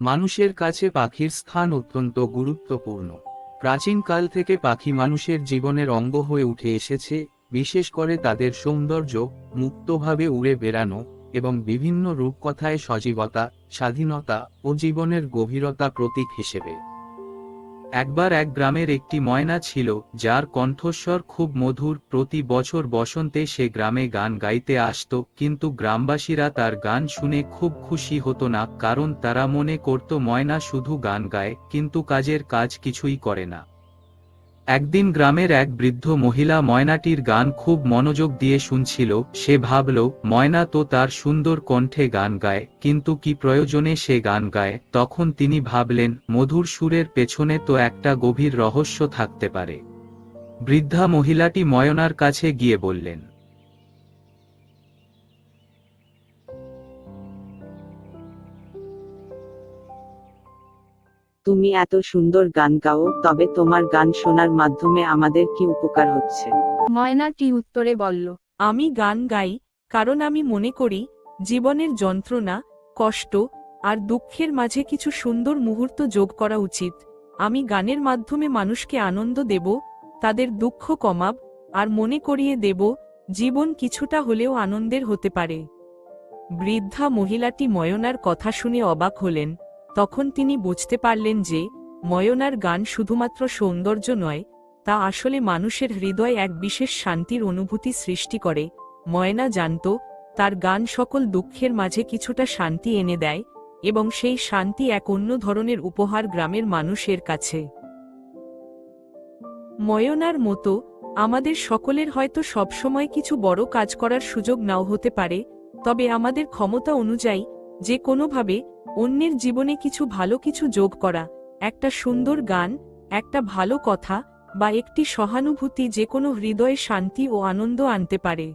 মানুষের কাছে পাখির স্থান অত্যন্ত গুরুত্বপূর্ণ। প্রাচীনকাল থেকে পাখি মানুষের জীবনের অঙ্গ হয়ে উঠে এসেছে, বিশেষ করে তাদের সৌন্দর্য, মুক্তভাবে উড়ে বেড়ানো এবং বিভিন্ন রূপকথায় সজীবতা, স্বাধীনতা ও জীবনের গভীরতা প্রতীক হিসেবে। একবার এক গ্রামের একটি ময়না ছিল, যার কণ্ঠস্বর খুব মধুর, প্রতি বছর বসন্তে সে গ্রামে গান গাইতে আসত, কিন্তু গ্রামবাসীরা তার গান শুনে খুব খুশি হতো না, কারণ তারা মনে করত ময়না শুধু গান গায়, কিন্তু কাজের কাজ কিছুই করে না। একদিন গ্রামের এক বৃদ্ধ মহিলা ময়নাটির গান খুব মনোযোগ দিয়ে শুনছিল, সে ভাবল, ময়না তো তার সুন্দর কণ্ঠে গান গায়, কিন্তু কি প্রয়োজনে সে গান গায়? তখন তিনি ভাবলেন, মধুর সুরের পেছনে তো একটা গভীর রহস্য থাকতে পারে। বৃদ্ধা মহিলাটি ময়নার কাছে গিয়ে বললেন তুমি এত সুন্দর গান গাও তবে তোমার গান শোনার মাধ্যমে আমাদের কি উপকার হচ্ছে? ময়নাটি উত্তরে বলল আমি গান গাই কারণ আমি মনে করি জীবনের যন্ত্রণা কষ্ট আর দুঃখের মাঝে কিছু সুন্দর মুহূর্ত যোগ করা উচিত। আমি গানের মাধ্যমে মানুষকে আনন্দ দেব তাদের দুঃখ কমাব আর মনে করিয়ে দেব জীবন কিছুটা হলেও আনন্দের হতে পারে। বৃদ্ধা মহিলাটি ময়নার কথা শুনে অবাক হলেন। তখন তিনি বুঝতে পারলেন যে, ময়নার গান শুধুমাত্র সৌন্দর্য নয়, তা আসলে মানুষের হৃদয়ে এক বিশেষ শান্তির অনুভূতি সৃষ্টি করে। ময়না জানত, তার গান সকল দুঃখের মাঝে কিছুটা শান্তি এনে দেয়, এবং সেই শান্তি এক অন্য ধরনের উপহার গ্রামের মানুষের কাছে। ময়নার মতো, আমাদের সকলের হয়তো সবসময় কিছু বড় কাজ করার সুযোগ নাও হতে পারে, তবে আমাদের ক্ষমতা অনুযায়ী, যে কোনোভাবে অন্যের জীবনে কিছু ভালো কিছু যোগ করা, একটা সুন্দর গান, একটা ভালো কথা, বা একটি সহানুভূতি যে কোনো হৃদয়ে শান্তি ও আনন্দ আনতে পারে।